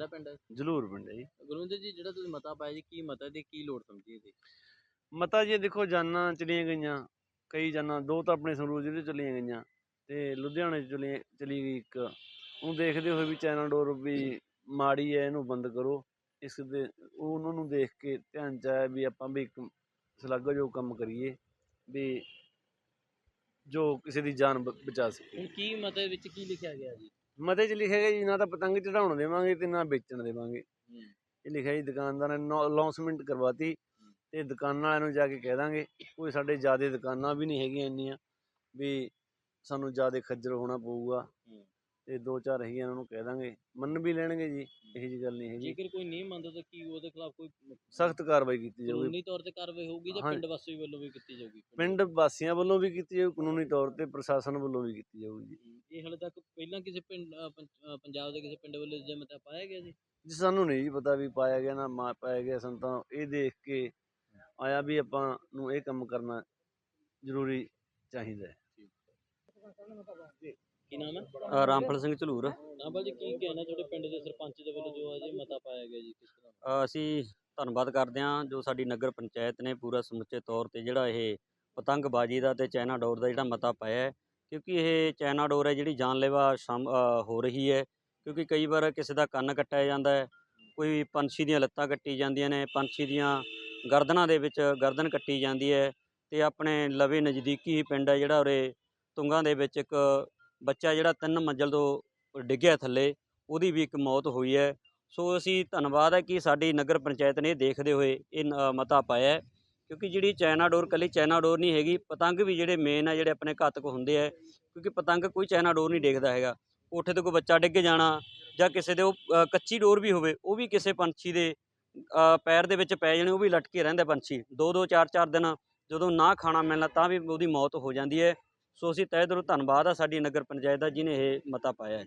ਕਿਹੜਾ ਪਿੰਡ ਹੈ? ਜਲੂਰ ਪਿੰਡ ਹੈ ਜੀ। ਗੁਰਵਿੰਦਰ ਜੀ ਜਿਹੜਾ ਤੁਸੀਂ ਮਤਾ ਪਾਇਆ ਜੀ ਕੀ ਮਤਾ ਤੇ ਕੀ ਲੋੜ ਸਮਝੀ ਇਹਦੀ? ਮਤਾ ਜੀ ਦੇਖੋ ਜਾਨਾਂ ਚਲੀਆਂ ਗਈਆਂ ਕਈ ਜਾਨਾਂ ਦੋ ਤਾਂ ਆਪਣੇ ਸੰਗਰੂਰ ਜ਼ਿਲ੍ਹੇ 'ਚ ਚਲੀਆਂ ਗਈਆਂ ਤੇ ਲੁਧਿਆਣੇ 'ਚ ਚਲੀ ਚਲੀ ਗਈ ਇੱਕ। ਉਹ ਦੇਖਦੇ ਹੋਏ ਵੀ ਚਾਈਨਾ ਡੋਰ ਵੀ ਮਾੜੀ ਹੈ ਇਹਨੂੰ ਬੰਦ ਕਰੋ। ਇਸ ਦੇ ਉਹ ਉਹਨਾਂ ਨੂੰ ਦੇਖ ਕੇ ਧਿਆਨ ਚ ਆਇਆ ਵੀ ਆਪਾਂ ਵੀ ਇੱਕ ਸ਼ਲਾਘਾਯੋਗ ਕੰਮ ਕਰੀਏ ਵੀ ਜੋ ਕਿਸੇ ਦੀ ਜਾਨ ਬ- ਬਚਾ ਸਕੇ। ਕੀ ਮਤੇ ਵਿੱਚ ਕੀ ਲਿਖਿਆ ਗਿਆ ਜੀ? ਮਤੇ 'ਚ ਲਿਖਿਆ ਗਿਆ ਜੀ ਨਾ ਤਾਂ ਪਤੰਗ ਚੜਾਉਣ ਦੇਵਾਂਗੇ ਤੇ ਨਾ ਵੇਚਣ ਦੇਵਾਂਗੇ। ਇਹ ਲਿਖਿਆ ਜੀ ਦੁਕਾਨਦਾਰਾਂ ਨੇ ਅਨਾਉਂਸਮੈਂਟ ਕਰਵਾਤੀ ਤੇ ਦੁਕਾਨਾਂ ਵਾਲਿਆਂ ਨੂੰ ਜਾ ਕੇ ਕਹਿ ਦਾਂਗੇ ਕੋਈ ਸਾਡੇ ਜ਼ਿਆਦਾ ਦੁਕਾਨਾਂ ਵੀ ਨਹੀਂ ਹੈਗੀਆਂ ਇੰਨੀਆਂ ਵੀ ਸਾਨੂੰ ਜ਼ਿਆਦਾ ਖੱਜਲ ਹੋਣਾ ਪਊਗਾ। ਤੇ ਦੋ ਚਾਰ ਹੈਗੀਆਂ ਉਹਨਾਂ ਨੂੰ ਕਹਿ ਦਾਂਗੇ ਮੰਨ ਵੀ ਲੈਣਗੇ ਜੀ ਇਹੋ ਜੀ ਗੱਲ ਨਹੀਂ ਹੈਗੀ। ਜੇਕਰ ਕੋਈ ਨਹੀਂ ਮੰਨਦਾ ਤਾਂ ਕੀ ਉਹਦੇ ਖਿਲਾਫ ਕੋਈ ਸਖਤ ਕਾਰਵਾਈ ਕੀਤੀ ਜਾਊਗੀ। ਕਾਨੂੰਨੀ ਤੌਰ ਤੇ ਕਾਰਵਾਈ ਹੋਊਗੀ ਜਾਂ। ਪਿੰਡ ਵਾਸੀ ਵੱਲੋਂ ਵੀ ਕੀਤੀ ਜਾਊਗੀ? ਪਿੰਡ ਵਾਸੀਆਂ ਵੱਲੋਂ ਵੀ ਕੀਤੀ ਜਾਊ ਕਾਨੂੰਨੀ ਤੌਰ ਤੇ ਪ੍ਰਸ਼ਾਸਨ ਵੱਲੋਂ ਵੀ ਕੀਤੀ ਜਾਊਗੀ ਜੀ। ਇਹ ਹਾਲੇ ਤੱਕ ਪਹਿਲਾਂ ਕਿਸੇ ਪਿੰਡ ਅ, ਪੰਜ- ਅ, ਪੰਜਾਬ ਦੇ ਕਿਸੇ ਪਿੰਡ ਵੱਲੋਂ ਜੇ ਮਤਾ ਪਾਇਆ ਗਿਆ ਜੀ ਜੀ ਸਾਨੂੰ ਨਹੀਂ ਜੀ ਪਤਾ ਵੀ ਪਾਇਆ ਗਿਆ ਨਾ ਮਾ ਪਾਇਆ ਗਿਆ ਸਾਨੂੰ ਤਾਂ ਇਹ ਦੇਖ ਕੇ ਆਇਆ ਵੀ ਆਪਾਂ ਨੂੰ ਇਹ ਕੰਮ ਕਰਨਾ ਜ਼ਰੂਰੀ ਚਾਹੀਦਾ ਹੈ। ਕੀ ਨਾਮ ਹੈ? ਰਾਮਫਲ ਸਿੰਘ ਝਲੂਰ। ਨਾਬਲ ਜੀ ਕੀ ਕਹਿਣਾ ਤੁਹਾਡੇ ਪਿੰਡ ਦੇ ਸਰਪੰਚ ਦੇ ਵੱਲੋਂ ਜੋ ਅਜੇ ਮਤਾ ਪਾਇਆ ਗਿਆ ਜੀ ਕਿਸ ਤਰ੍ਹਾਂ? ਅ, ਅਸੀਂ ਧੰਨਵਾਦ ਕਰਦੇ ਹਾਂ ਜੋ ਸਾਡੀ ਨਗਰ ਪੰਚਾਇਤ ਨੇ ਪੂਰਾ ਸਮੁੱਚੇ ਤੌਰ ਤੇ ਜਿਹੜਾ ਇਹ ਪਤੰਗਬਾਜ਼ੀ ਦਾ ਤੇ ਚਾਈਨਾ ਡੋਰ ਦਾ ਜਿਹੜਾ ਮਤਾ ਪਾਇਆ ਹੈ ਕਿਉਂਕਿ ਇਹ ਚਾਈਨਾ ਡੋਰ ਹੈ ਜਿਹੜੀ ਜਾਨਲੇਵਾ ਸ਼ਮ ਹੋ ਰਹੀ ਹੈ, ਕਿਉਂਕਿ ਕਈ ਵਾਰ ਕਿਸੇ ਦਾ ਕੰਨ ਕੱਟਿਆ ਜਾਂਦਾ ਹੈ, ਕੋਈ ਪੰਛੀ ਦੀਆਂ ਲੱਤਾਂ ਕੱਟੀ ਜਾਂਦੀਆਂ ਨੇ, ਪੰਛੀ ਦੀਆਂ ਗਰਦਨਾਂ ਦੇ ਵਿੱਚ ਗਰਦਨ ਕੱਟੀ ਜਾਂਦੀ ਹੈ ਤੇ ਆਪਣੇ ਲਵੇ ਨਜ਼ਦੀਕੀ ਹੀ ਪਿੰਡ ਹੈ ਜਿਹੜਾ ਉਰੇ ਤੁੰਗਾਂ ਦੇ ਵਿੱਚ ਇੱਕ ਬੱਚਾ ਜਿਹੜਾ ਤਿੰਨ ਮੰਜ਼ਲ ਤੋਂ ਡਿੱਗਿਆ ਥੱਲੇ, ਉਹਦੀ ਵੀ ਇੱਕ ਮੌਤ ਹੋਈ ਹੈ। ਸੋ ਅਸੀਂ ਧੰਨਵਾਦ ਹੈ ਕਿ ਸਾਡੀ ਨਗਰ ਪੰਚਾਇਤ ਨੇ ਦੇਖਦੇ ਹੋਏ ਇਹ ਨ- ਮਤਾ ਪਾਇਆ ਕਿਉਂਕਿ ਜਿਹੜੀ ਚਾਈਨਾ ਡੋਰ ਕੱਲੀ ਚਾਈਨਾ ਡੋਰ ਨਹੀਂ ਹੈਗੀ, ਪਤੰਗ ਵੀ ਜਿਹੜੇ ਮੇਨ ਆ, ਜਿਹੜੇ ਆਪਣੇ ਘਾਤਕ ਹੁੰਦੇ ਆ, ਕਿਉਂਕਿ ਪਤੰਗ ਕੋਈ ਚਾਈਨਾ ਡੋਰ ਨਹੀਂ ਡੇਗਦਾ ਹੈਗਾ। ਕੋਠੇ ਤੋਂ ਕੋਈ ਬੱਚਾ ਡਿੱਗ ਜਾਣਾ ਜਾਂ ਕਿਸੇ ਦੇ ਉਹ ਕੱਚੀ ਡੋਰ ਵੀ ਹੋਵੇ, ਉਹ ਵੀ ਕਿਸੇ ਪੰਛੀ ਦੇ ਪੈਰ ਦੇ ਵਿੱਚ ਪੈ ਜਾਣੇ, ਉਹ ਵੀ ਲਟਕੇ ਰਹਿੰਦਾ ਪੰਛੀ। ਦੋ ਦੋ, ਚਾਰ ਚਾਰ ਦਿਨ ਜਦੋਂ ਨਾ ਖਾਣਾ ਮਿਲਣਾ ਤਾਂ ਵੀ ਉਹਦੀ ਮੌਤ ਹੋ ਜਾਂਦੀ ਹੈ। ਸੋ ਅਸੀਂ ਤਹਿ ਦਿਲੋਂ ਧੰਨਵਾਦ ਆ ਸਾਡੀ ਨਗਰ ਪੰਚਾਇਤ ਦਾ ਜਿਹਨੇ ਇਹ ਮਤਾ ਪਾਇਆ ਹੈ।